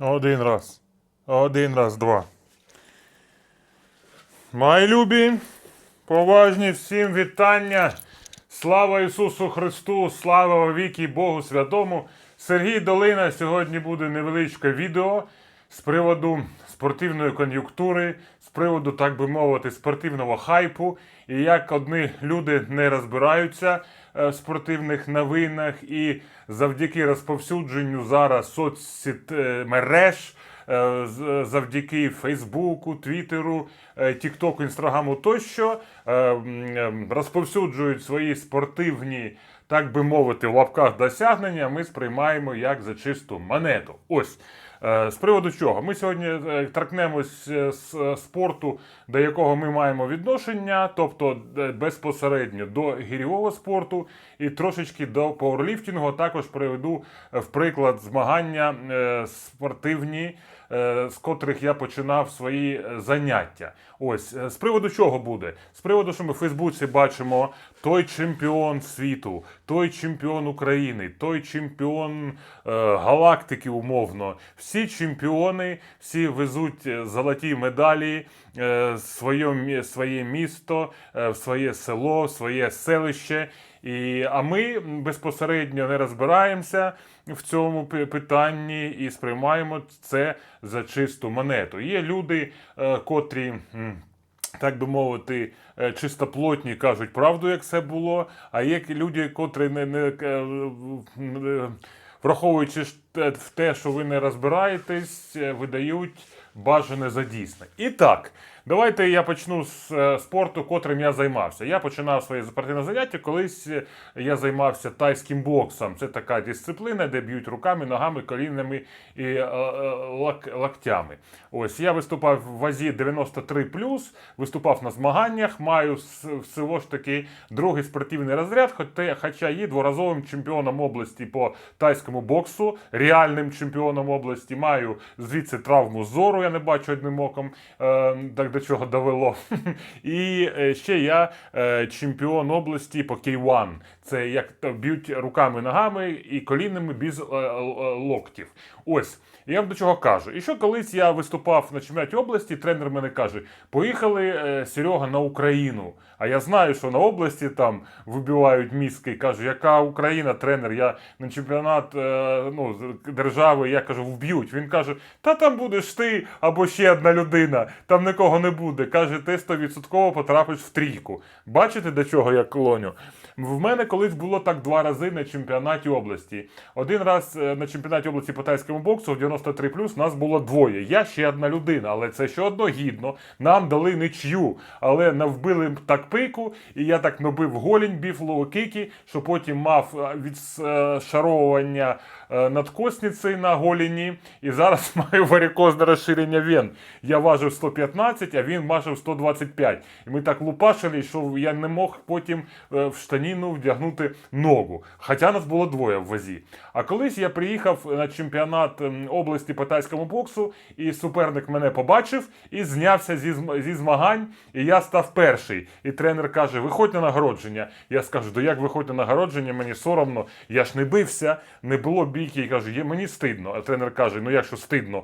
Один раз. Один раз, два. Мої любі, поважні всім вітання. Слава Ісусу Христу, слава віки Богу Святому. Сергій Долина сьогодні буде невеличке відео з приводу спортивної кон'юнктури, з приводу, так би мовити, спортивного хайпу. І як одні люди не розбираються спортивних новинах, і завдяки розповсюдженню зараз соцмереж, е, завдяки Фейсбуку, Твіттеру, е, Тіктоку, Інстаграму тощо е, е, розповсюджують свої спортивні, так би мовити, в лапках досягнення, ми сприймаємо як за чисту монету. Ось. Е, З приводу чого? Ми сьогодні е, торкнемось з е, спорту, до якого ми маємо відношення, тобто безпосередньо до гірьового спорту і трошечки до пауерліфтингу. Також приведу в приклад змагання спортивні, з котрих я починав свої е, заняття. Ось е, з приводу чого буде? З приводу, що ми в Фейсбуці бачимо той чемпіон світу, той чемпіон України, той чемпіон е, галактики, умовно. Всі чемпіони, всі везуть е, золоті медалі е, своє, своє місто, е, своє село, своє селище. І, а ми безпосередньо не розбираємося в цьому питанні і сприймаємо це за чисту монету. Є люди, е, котрі. так би мовити, е, чистоплотні кажуть правду, як це було. А є люди, котрі не, не е, враховуючи в те, що ви не розбираєтесь, видають бажане за дійсне. І так, давайте я почну з е, спорту, котрим я займався. Я починав своє спортивне заняття. Колись е, я займався тайським боксом. Це така дисципліна, де б'ють руками, ногами, колінами і е, лак- локтями. Ось я виступав в вазі 93 виступав на змаганнях. Маю всього ж таки другий спортивний розряд, хоча, є дворазовим чемпіоном області по тайському боксу, реальним чемпіоном області. Маю звідси травму зору, я не бачу одним оком, е, так до чого довело. І е, ще я е, чемпіон області по K1. Це як б'ють руками, ногами і колінами без е, е, локтів. Ось. Я вам до чого кажу. І що колись я виступав на чемпіонаті області, тренер мене каже: поїхали, е, Серега, на Україну. А я знаю, що на області там вибивають мізки. Кажу, яка Україна, тренер? Я на чемпіонат ну, держави, я кажу, вб'ють. Він каже: Та там будеш ти або ще одна людина, там нікого не буде. Каже, ти 100% потрапиш в трійку. Бачите, до чого я клоню? В мене колись було так два рази на чемпіонаті області. Один раз е, на чемпіонаті області по тайському боксу в 93 нас було двоє. Я ще одна людина, але це ще одно гідно. Нам дали нічю, але навбили так пику, і я так набив голінь, бів лоу-кіки, що потім мав від відшаровування е, надкосниці на голіні. І зараз маю варикозне розширення вен. Я важив 115, а він важив 125. І ми так лупашили, що я не мог потім е, в штаніну вдягнути ногу. Хоча нас було двоє в вазі. А колись я приїхав на чемпіонат ем, області по тайському боксу, і суперник мене побачив і знявся зі, зі змагань, і я став перший. І тренер каже: виходь на нагородження. Я скажу, до як виходь на нагородження, мені соромно, я ж не бився, не було бійки. І кажу, мені стидно. А тренер каже: ну як що стидно?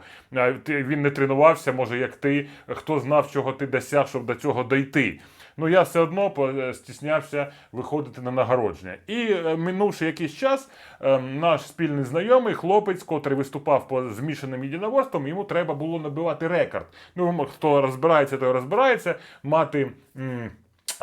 Він не тренувався, може, як ти, хто знав, чого ти досяг, щоб до цього дойти. Ну я все одно е, стіснявся виходити на нагородження. І е, минувши якийсь час, е, наш спільний знайомий, хлопець, котрий виступав по змішаним єдиноборствам, йому треба було набивати рекорд. Ну, хто розбирається, той розбирається, мати.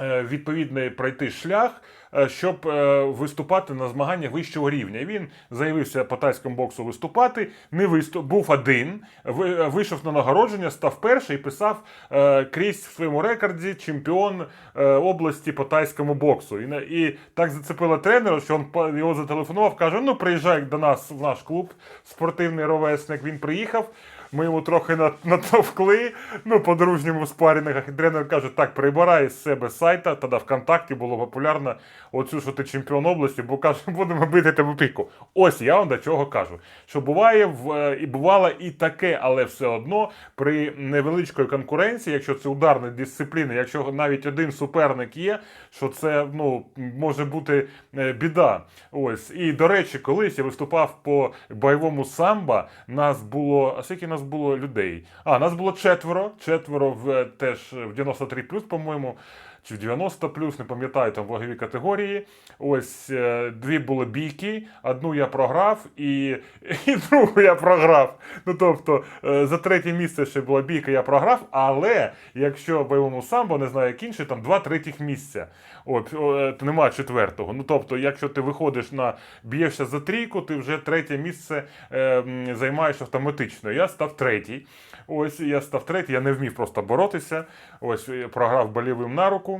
Відповідний пройти шлях, щоб е, виступати на змаганнях вищого рівня. Він заявився по тайському боксу виступати, не виступ, був один, е, вийшов на нагородження, став перший і писав е, крізь в своєму рекорді чемпіон е, області по тайському боксу. І, і так зацепило тренера, що він його зателефонував, каже: ну приїжджай до нас в наш клуб, спортивний ровесник. Він приїхав. Ми йому трохи натовкли, ну, по-дружньому в спарінгах. І тренер каже, так, прибирай з себе сайта, тоді ВКонтакті було популярно оцю, що ти чемпіон області, бо каже, будемо бити тебе піку. Ось я вам до чого кажу. Що буває в е, і бувало і таке, але все одно при невеличкої конкуренції, якщо це ударна дисципліна, якщо навіть один суперник є, що це ну може бути е, біда. Ось і до речі, колись я виступав по бойовому самбо. Нас було а скільки нас було людей? А нас було четверо. Четверо в е, теж в 93 по-моєму. Чи в 90 плюс, не пам'ятаю там вагові категорії. Ось е, дві були бійки, одну я програв і, і другу я програв. Ну тобто е, за третє місце ще була бійка, я програв. Але якщо в бойовому самбо, не знаю як інше, там два третіх місця. От, е, немає четвертого. Ну тобто, якщо ти виходиш на б'єшся за трійку, ти вже третє місце е, займаєш автоматично. Я став третій. Ось я став третій, я не вмів просто боротися. Ось програв болівим на руку.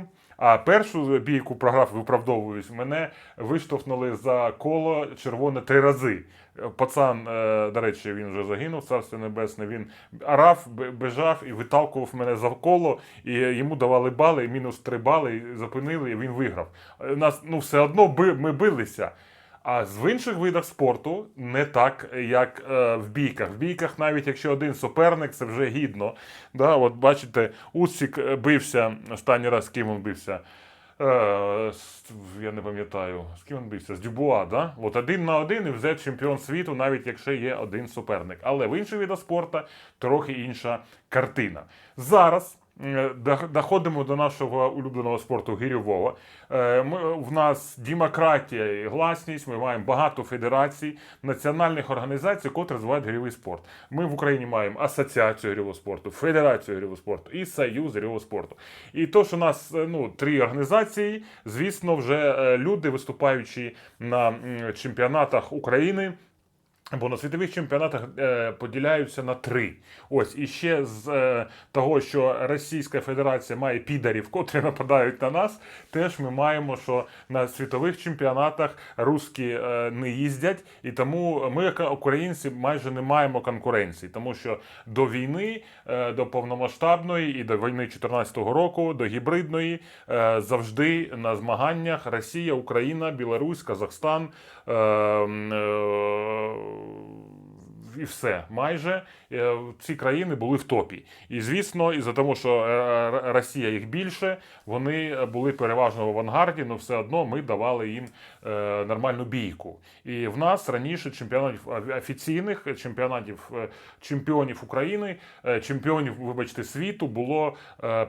А першу бійку програв, виправдовуюсь, мене виштовхнули за коло червоне три рази. Пацан, е, до речі, він вже загинув, царство небесне. Він арав, бежав і виталкував мене за коло, і йому давали бали, мінус три бали, і зупинили, і він виграв. Е, Нас ну все одно ми билися. А в інших видах спорту не так, як е, в бійках. В бійках, навіть якщо один суперник, це вже гідно. Да, от бачите, Усік е, бився останній раз з ким він бився. Е, я не пам'ятаю, з ким він бився? З Дюбуа, да? От один на один і вже чемпіон світу, навіть якщо є один суперник. Але в інших видах спорту трохи інша картина. Зараз. Е, дох- Доходимо до нашого улюбленого спорту гірьового. Е, Ми, в нас демократія і гласність. Ми маємо багато федерацій, національних організацій, котрі розвивають гірьовий спорт. Ми в Україні маємо асоціацію гірьового спорту, федерацію гірьового спорту і союз гірьового спорту. І то, що у нас е, ну, три організації, звісно, вже люди, виступаючи на чемпіонатах України. Бо на світових чемпіонатах е, поділяються на три. Ось і ще з е, того, що Російська Федерація має підарів, котрі нападають на нас, теж ми маємо, що на світових чемпіонатах русські е, не їздять, і тому ми, як українці, майже не маємо конкуренції, тому що до війни, е, до повномасштабної і до війни 2014 року, до гібридної, е, завжди на змаганнях Росія, Україна, Білорусь, Казахстан. Е, е, Oh. І все майже е, ці країни були в топі. І звісно, із-за того, що е, Росія їх більше, вони були переважно в авангарді, але все одно ми давали їм е, нормальну бійку. І в нас раніше чемпіонатів офіційних чемпіонатів чемпіонів України, чемпіонів, вибачте, світу було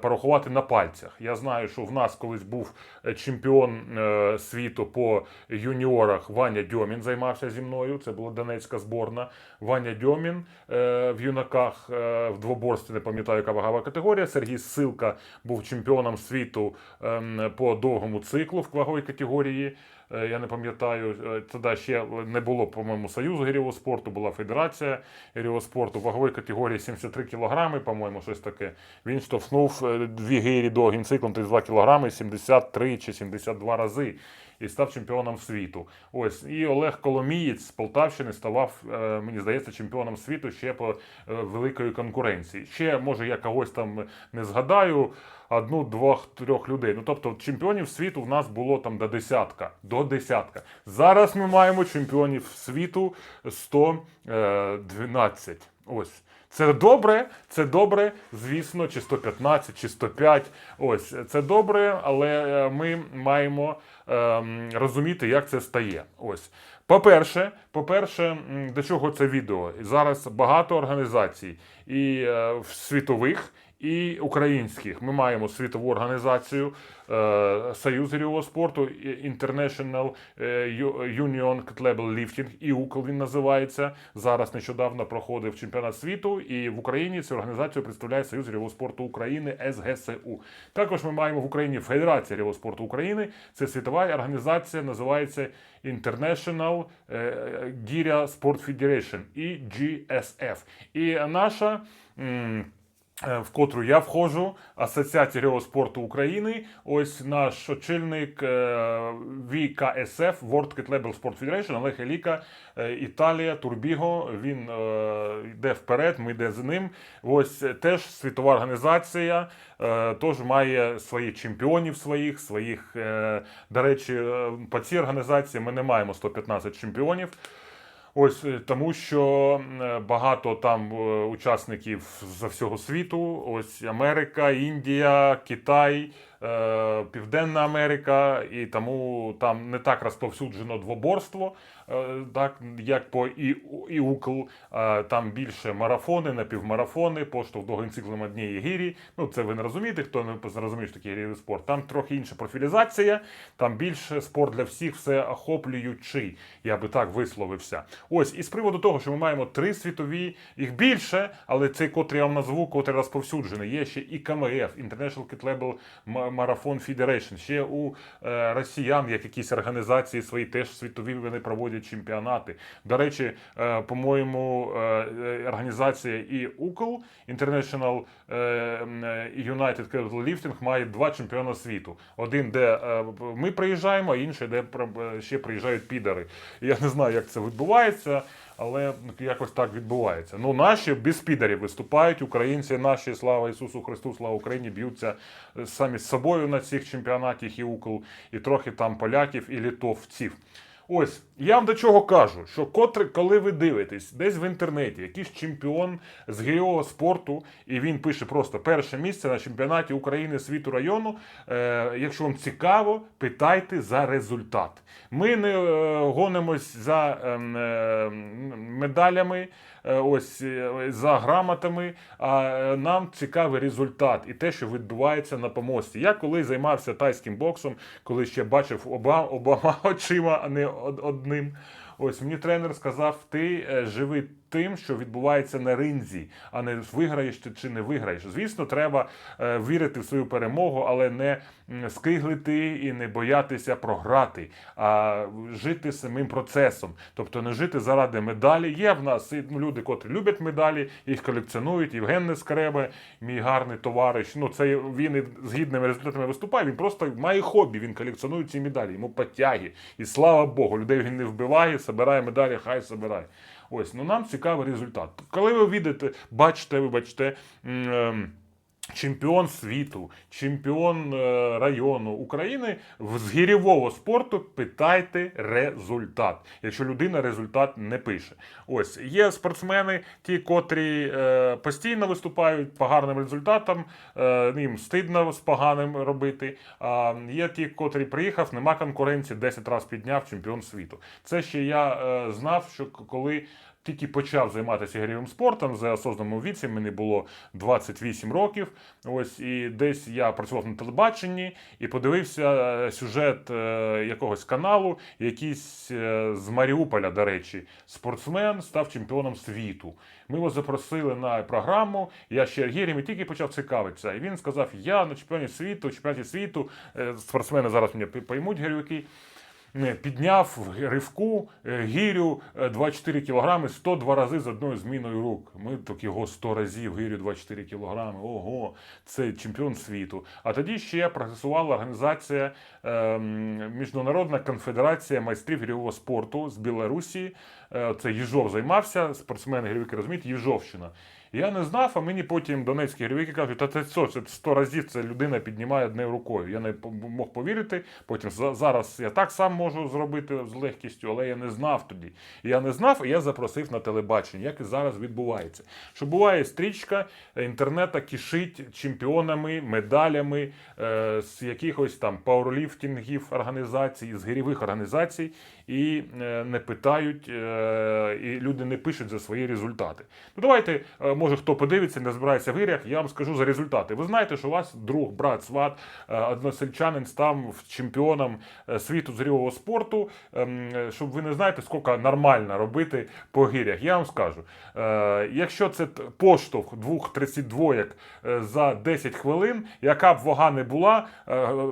порахувати на пальцях. Я знаю, що в нас колись був чемпіон світу по юніорах Ваня Дьомін займався зі мною. Це була Донецька зборна. Ваня Дьомін е, в юнаках е, в двоборстві, не пам'ятаю, яка вагова категорія. Сергій Силка був чемпіоном світу ем, по довгому циклу в ваговій категорії. Е, Я не пам'ятаю, тоді ще не було, по-моєму, Союзу гірьового спорту, була Федерація гірьового спорту. В категорії 73 кілограми, по-моєму, щось таке. Він штовхнув дві гирі довгим циклом 32 кілограми 73 чи 72 рази. І став чемпіоном світу. Ось і Олег Коломієць з Полтавщини ставав, е, мені здається, чемпіоном світу ще по е, великої конкуренції. Ще може я когось там не згадаю, одну, двох, трьох людей. Ну тобто чемпіонів світу в нас було там до десятка. До десятка. Зараз ми маємо чемпіонів світу 112. Ось. Це добре, це добре, звісно, чи 115, чи 105. Ось це добре, але е, ми маємо ем, розуміти, як це стає. Ось. По-перше, по-перше, до чого це відео? Зараз багато організацій і е, світових. І українських ми маємо світову організацію е, Союз гірьового спорту і- International е, Union Level Lifting, ІУКЛ він називається. Зараз нещодавно проходив чемпіонат світу, і в Україні цю організацію представляє Союз гірьового спорту України СГСУ. Також ми маємо в Україні Федерація гірьового спорту України. Це світова організація, називається International Гіря Sport Federation, EGSF. І наша. Е, в котру я входжу, Асоціація гірьового спорту України. Ось наш очільник е, ВКСФ, World Cat Label Sport Federation, Олег Еліка, е, Італія, Турбіго. Він е, йде вперед, ми йде за ним. Ось е, теж світова організація, е, теж має своїх чемпіонів своїх, своїх. е, До речі, е, по цій організації ми не маємо 115 чемпіонів. Ось е, тому, що е, багато там е, учасників за всього світу. Ось Америка, Індія, Китай, Південна Америка, і тому там не так розповсюджено двоборство, так як по і, ІУКЛ. Е, Там більше марафони, напівмарафони, поштовх до генциклом однієї гірі. Ну це ви не розумієте, хто не розуміє, що таке гірський спорт. Там трохи інша профілізація, там більше спорт для всіх, все охоплюючий. Я би так висловився. Ось і з приводу того, що ми маємо три світові, їх більше, але цей, котрий я вам назву, котрий розповсюджений. Є ще і КМФ, International Cat Label Marathon Federation. Ще у е, росіян є якісь організації свої, теж світові вони проводять чемпіонати. До речі, е, по-моєму, е, е, організація і УКЛ International United Lifting має два чемпіони світу. Один, де ми приїжджаємо, а інший, де ще приїжджають підари. Я не знаю, як це відбувається. Але якось так відбувається. Ну, наші без підарів виступають, українці наші, слава Ісусу Христу, слава Україні, б'ються самі з собою на цих чемпіонатах і укл, і трохи там поляків і літовців. Ось я вам до чого кажу, що котре, коли ви дивитесь десь в інтернеті, якийсь чемпіон з гірьового спорту, і він пише просто перше місце на чемпіонаті України світу району. Е, якщо вам цікаво, питайте за результат. Ми не е, гонимось за ем, е, медалями, ось е, за грамотами. А е, нам цікавий результат і те, що відбувається на помості. Я коли займався тайським боксом, коли ще бачив оба, обома очима, а не одним. Ось мені тренер сказав: ти е, живи тим, що відбувається на ринзі, а не виграєш ти чи не виграєш. Звісно, треба е, вірити в свою перемогу, але не скиглити і не боятися програти, а жити самим процесом. Тобто не жити заради медалі. Є в нас люди, котрі люблять медалі, їх колекціонують. Євген Нескребе, мій гарний товариш. Ну, це він і з гідними результатами виступає. Він просто має хобі, він колекціонує ці медалі, йому потяги. І слава Богу, людей він не вбиває, збирає медалі, хай збирає. Ось, ну нам цікавий результат. Коли ви бачите, вибачте. м, ем, Чемпіон світу, чемпіон е, району України в- гірєвого спорту питайте результат, якщо людина результат не пише. Ось є спортсмени, ті, котрі е, постійно виступають по гарним результатам, е, їм стидно з поганим робити. А є ті, котрі приїхав, нема конкуренції, 10 разів підняв чемпіон світу. Це ще я знав, що коли тільки почав займатися ігровим спортом за осознаному віці, мені було 28 років. Ось і десь я працював на телебаченні і подивився е, сюжет е, якогось каналу, якийсь е, з Маріуполя, до речі, спортсмен став чемпіоном світу. Ми його запросили на програму. Я ще гірем і тільки почав цікавитися. І він сказав: Я на чемпіоні світу, чемпіонаті світу. Спортсмени зараз мене поймуть гірюки підняв в ривку е, гірю е, 24 кілограми 102 рази з одною зміною рук. Ми такі го 100 разів гірю 24 кілограми. Ого, це чемпіон світу. А тоді ще прогресувала організація ем, Міжнародна конфедерація майстрів гірьового спорту з Білорусі. Е, Це Їжов займався, спортсмени гірьовики розуміють, Їжовщина. Я не знав, а мені потім донецькі гірьовики кажуть, та це що, це 100 разів це людина піднімає однією рукою. Я не мог повірити. Потім за- зараз я так сам можу зробити з легкістю, але я не знав тоді. Я не знав, і я запросив на телебачення, як і зараз відбувається. Що буває стрічка інтернета кишить чемпіонами, медалями е, з якихось там пауерліфтингів організацій, з гірьових організацій, і е, не питають, е, і люди не пишуть за свої результати. Ну давайте, е, може хто подивиться, не збирається в гирях, я вам скажу за результати. Ви знаєте, що у вас друг, брат, сват, односельчанин став чемпіоном світу з гірьового спорту. Ем, Щоб ви не знаєте, скільки нормально робити по гирях. Я вам скажу, якщо це поштовх двох 32 е, за 10 хвилин, яка б вага не була,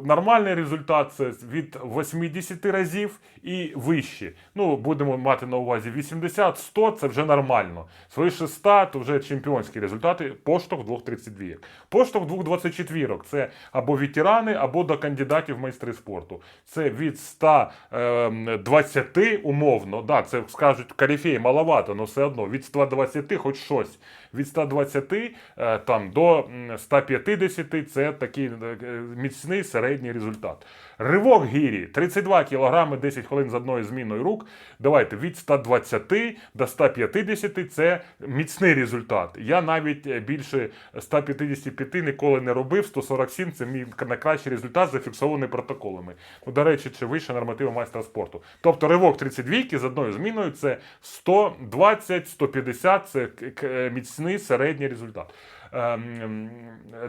нормальний результат це від 80 разів і вище. Ну, будемо мати на увазі увазі 80-100 це вже нормально. Свише 100 то вже чемпіонські результати. Поштовх 2.32. Поштовх 2.24 це або ветерани, або до кандидатів в майстри спорту. Це від 120 умовно. Да, це скажуть корифей маловато, але все одно від 120 хоч щось. Від 120 е, там, до 150 це такий е, міцний середній результат. Ривок гірі 32 кг 10 хвилин з одною зміною рук. Давайте від 120 до 150 це міцний результат. Я навіть е, більше 155 ніколи не робив. 147 це мій найкращий результат, зафіксований протоколами. Ну, до речі, чи вище нормативи майстра спорту. Тобто ривок 32 з одною зміною це 120, 150 це к- міцний середній результат. Ем,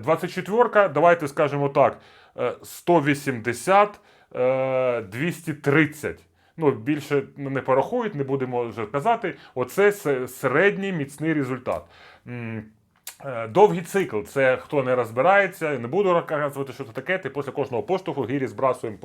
24-ка, давайте скажемо так, е, 180, е, 230. Ну, більше не порахують, не будемо вже казати. Оце середній міцний результат. Е, Довгий цикл це хто не розбирається, не буду розказувати, що це таке. Ти після кожного поштовху гірі збрасуємо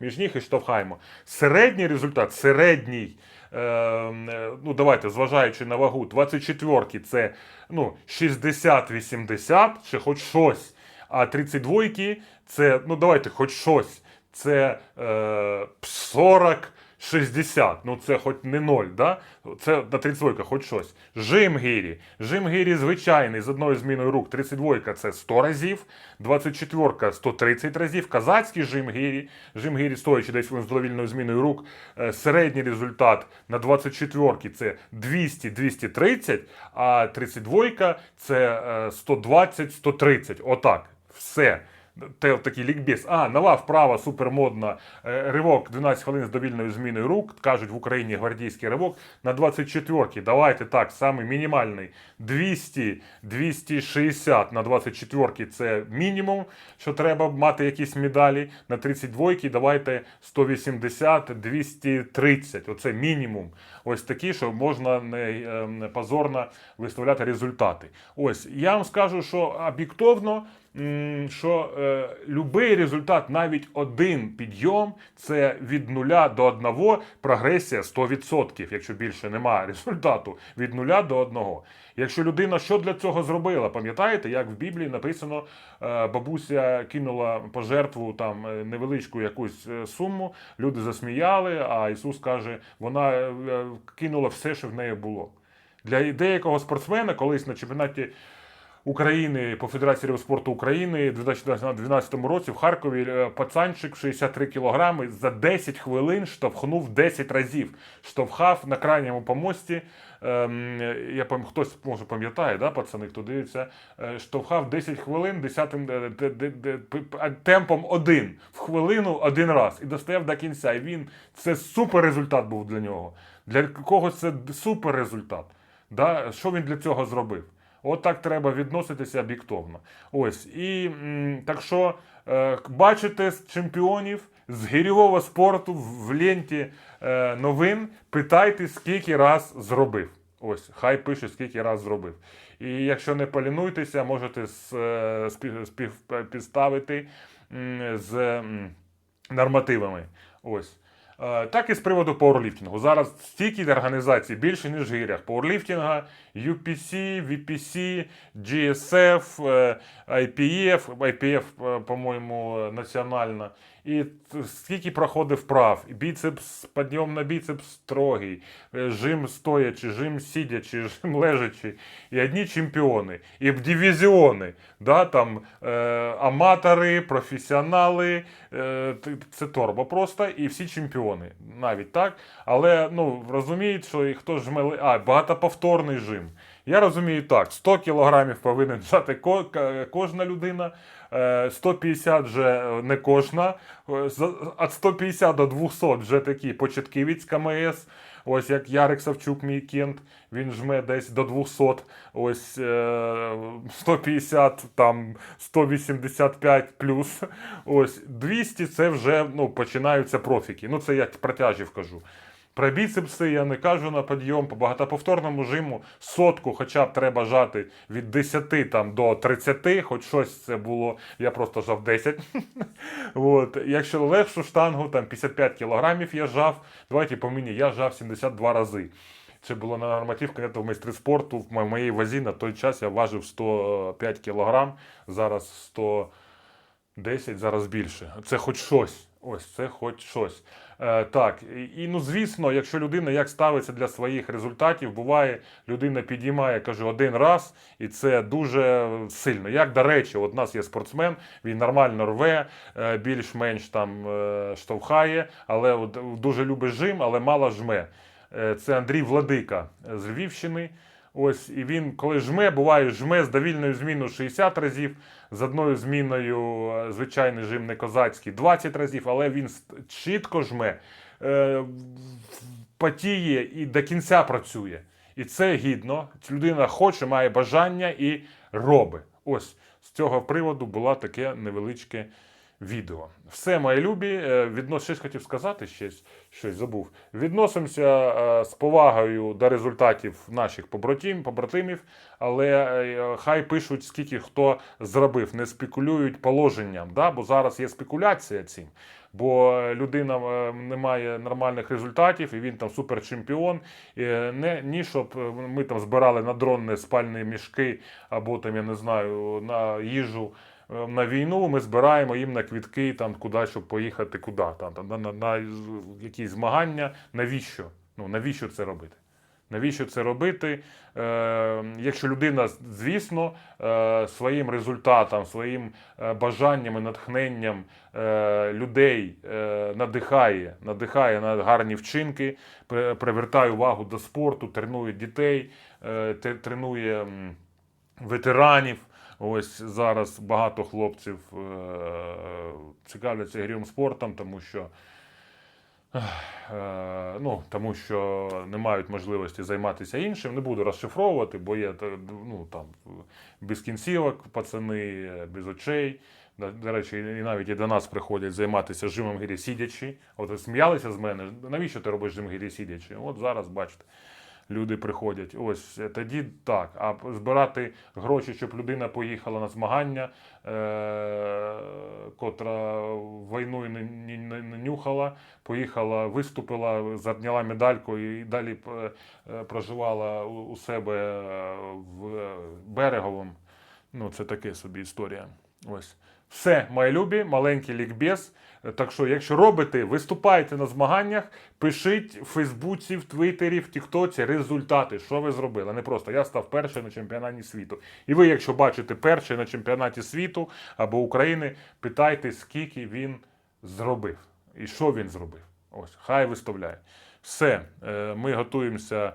між ніг і штовхаємо. Середній результат, середній. Е, е, Ну, давайте, зважаючи на вагу, 24-ки це ну, 60-80, чи хоч щось. А 32-ки це, ну давайте, хоч щось. Це е, 40. 60, ну це хоч не 0, да? це на 32 хоч щось. Жим гірі. Жим гірі звичайний з одною зміною рук. 32 це 100 разів, 24 130 разів. Казацький жим гірі. Жим гірі стоячи десь з довільною зміною рук. Е, Середній результат на 24 це 200-230, а 32 це е, 120-130. Отак. Все. Такий лікбез. А, нова вправа супермодна. Е, Ривок 12 хвилин з довільною зміною рук. Кажуть в Україні гвардійський ривок на 24-ки. Давайте так, саме мінімальний. 200, 260 на 24-ки це мінімум, що треба мати якісь медалі. На 32-ки давайте 180, 230. Оце мінімум. Ось такі, що можна не, е, не позорно виставляти результати. Ось я вам скажу, що об'єктивно м, що е, любий результат, навіть один підйом, це від нуля до одного прогресія 100%, якщо більше немає результату, від нуля до одного. Якщо людина що для цього зробила, пам'ятаєте, як в Біблії написано, е, бабуся кинула пожертву там е, невеличку якусь е, суму, люди засміяли, а Ісус каже, вона е, кинула все, що в неї було. Для деякого спортсмена колись на чемпіонаті України по Федерації спорту України у 2012 році в Харкові е, пацанчик 63 кілограми за 10 хвилин штовхнув 10 разів. Штовхав на крайньому помості. ем, Я пам- хтось може пам'ятає, да, пацани, хто дивиться, е, штовхав 10 хвилин, 10 е, де- де- де- темпом один в хвилину один раз і достояв до кінця. І він це супер результат був для нього. Для когось це супер результат. Да? Що він для цього зробив? От так треба відноситися об'єктивно. Ось. І так що е, бачите з чемпіонів з гірьового спорту в ленті е, новин, питайте, скільки раз зробив. Ось, хай пише, скільки раз зробив. І якщо не полінуйтеся, можете е, спів, спів- з нормативами. Ось. Е, Так і з приводу пауерліфтингу. Зараз стільки організацій більше, ніж гірях. Пауерліфтинга, UPC, VPC, GSF, IPF, IPF, по-моєму, е, національна. І скільки проходив вправ. І Біцепс, підйом на біцепс строгий, е, жим стоячи, жим сидячи, жим лежачи. І одні чемпіони. І дивізіони. Да, там, е, аматори, професіонали. Е, це торба просто. І всі чемпіони. Навіть так. Але ну, розуміють, що і хто жме. ли- А, багатоповторний жим. Я розумію так: 100 кілограмів повинен ко- кожна людина, е, 150 вже е, не кожна. Е, Від 150 до 200 вже такі початківець КМС. Ось як Ярик Савчук, мій кент, він жме десь до 200. Ось е, 150, там 185 плюс. Ось 200 це вже ну, починаються профіки. Ну це я про тяжів кажу. Про біцепси я не кажу на підйом, по багатоповторному жиму сотку хоча б треба жати від 10 там, до 30, хоч щось це було, я просто жав 10. От. Якщо легшу штангу, там 55 кілограмів я жав, давайте по мені, я жав 72 рази. Це було на нормативка в майстри спорту. В мо- моїй вазі на той час я важив 105 кг, зараз 110, зараз більше. Це хоч щось. Ось це хоч щось. Е, так, і, ну звісно, якщо людина як ставиться для своїх результатів, буває, людина підіймає, кажу, один раз, і це дуже сильно. Як до речі, от у нас є спортсмен, він нормально рве, е, більш-менш там е, штовхає, але от дуже любить жим, але мало жме. Це Андрій Владика з Львівщини. Ось і він, коли жме, буває, жме з довільною зміною 60 разів, з одною зміною е, звичайний жим не козацький 20 разів, але він чітко жме, е, потіє і до кінця працює. І це гідно. Людина хоче, має бажання і робить. Ось з цього приводу було таке невеличке відео. Все, мої любі. е, Віднос... Щось хотів сказати, щось, щось забув. Відносимося е, з повагою до результатів наших побратим, побратимів, але е, хай пишуть, скільки хто зробив, не спекулюють положенням, да? бо зараз є спекуляція цим. Бо людина не має нормальних результатів, і він там суперчемпіон. Не ні, щоб ми там збирали на дронне спальні мішки або там, я не знаю, на їжу на війну. Ми збираємо їм на квітки, там куди, щоб поїхати, куди там, там на, на, на якісь змагання. Навіщо? Ну навіщо це робити? Навіщо це робити? Е, якщо людина, звісно, е, своїм результатом, своїм е, бажанням і натхненням е, людей е, надихає, надихає на гарні вчинки, привертає увагу до спорту, тренує дітей, е, тренує ветеранів. Ось зараз багато хлопців е, цікавляться ігровим спортом, тому що Е, ну, тому що не мають можливості займатися іншим. Не буду розшифровувати, бо є ну, там, без кінцівок, пацани, е, без очей. До, речі, і навіть і до нас приходять займатися жимом гирі сидячи. От сміялися з мене. Навіщо ти робиш жим гирі сидячи? От зараз бачите. Люди приходять. Ось е, тоді так. А збирати гроші, щоб людина поїхала на змагання, е- котра війною не, не, не, не нюхала, поїхала, виступила, зайняла медальку і далі е, проживала у, себе е, в береговому. Ну, це таке собі історія. Ось. Все, мої любі, маленький лікбез. Так що, якщо робите, виступайте на змаганнях, пишіть в Фейсбуці, в Твіттері, в Тіктоці результати, що ви зробили. Не просто я став перший на чемпіонаті світу. І ви, якщо бачите перший на чемпіонаті світу або України, питайте, скільки він зробив і що він зробив. Ось, хай виставляє. Все, е, ми готуємося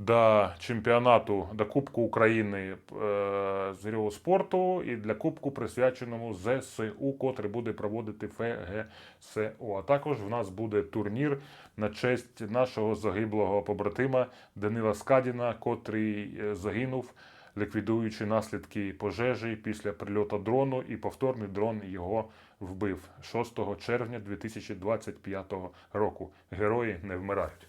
до чемпіонату, до Кубку України е, з спорту і для Кубку, присвяченому ЗСУ, котрий буде проводити ФГСО. А також в нас буде турнір на честь нашого загиблого побратима Данила Скадіна, котрий е, загинув, ліквідуючи наслідки пожежі після прильоту дрону, і повторний дрон його вбив 6 червня 2025 року. Герої не вмирають.